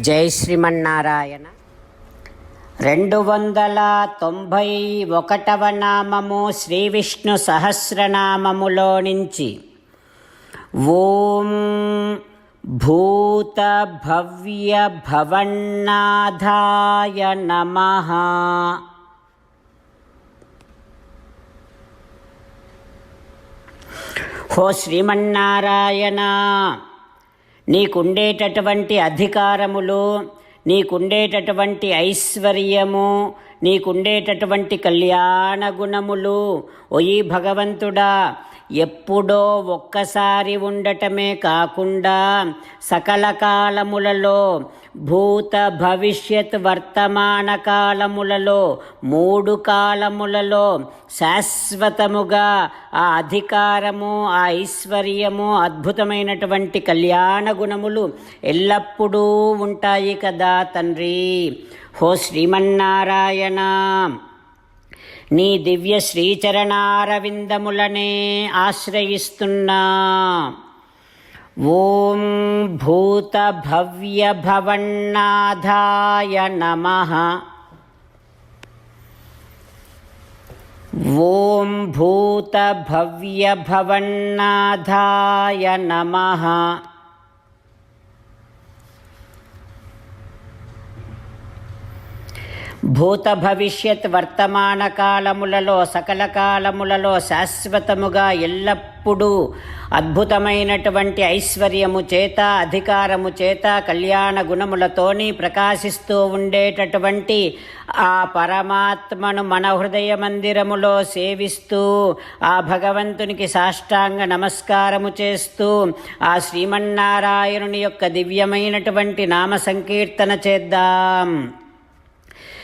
జై శ్రీమన్నారాయణ. రెండు వందల తొంభై ఒకటవ నామము శ్రీ విష్ణు సహస్రనామములో నుంచి. ఓం భూత భవ్య భవన్నాథాయ నమః. హో శ్రీమన్నారాయణ. నీకుండేటటువంటి అధికారములు నీకుండేటటువంటి ఐశ్వర్యము నీకుండేటటువంటి కళ్యాణ గుణములు. ఒయి భగవంతుడా ఎప్పుడో ఒక్కసారి ఉండటమే కాకుండా సకల కాలములలో భూత భవిష్యత్ వర్తమాన కాలములలో మూడు కాలములలో శాశ్వతముగా ఆ అధికారము ఆ ఐశ్వర్యము అద్భుతమైనటువంటి కళ్యాణ గుణములు ఎల్లప్పుడూ ఉంటాయి కదా తండ్రి. హో శ్రీమన్నారాయణ. నీ దివ్య శ్రీచరణారవిందములనే ఆశ్రయిస్తున్నా. ఓం భూత భవ్య భవన్నాథాయ నమ. ఓం భూత భవ్య భవన్నాథాయ నమ. భూత భవిష్యత్ వర్తమాన కాలములలో సకల కాలములలో శాశ్వతముగా ఎల్లప్పుడూ అద్భుతమైనటువంటి ఐశ్వర్యము చేత అధికారము చేత కళ్యాణ గుణములతోని ప్రకాశిస్తూ ఉండేటటువంటి ఆ పరమాత్మను మన హృదయ మందిరములో సేవిస్తూ ఆ భగవంతునికి సాష్టాంగ నమస్కారము చేస్తూ ఆ శ్రీమన్నారాయణుని యొక్క దివ్యమైనటువంటి నామ సంకీర్తన చేద్దాం.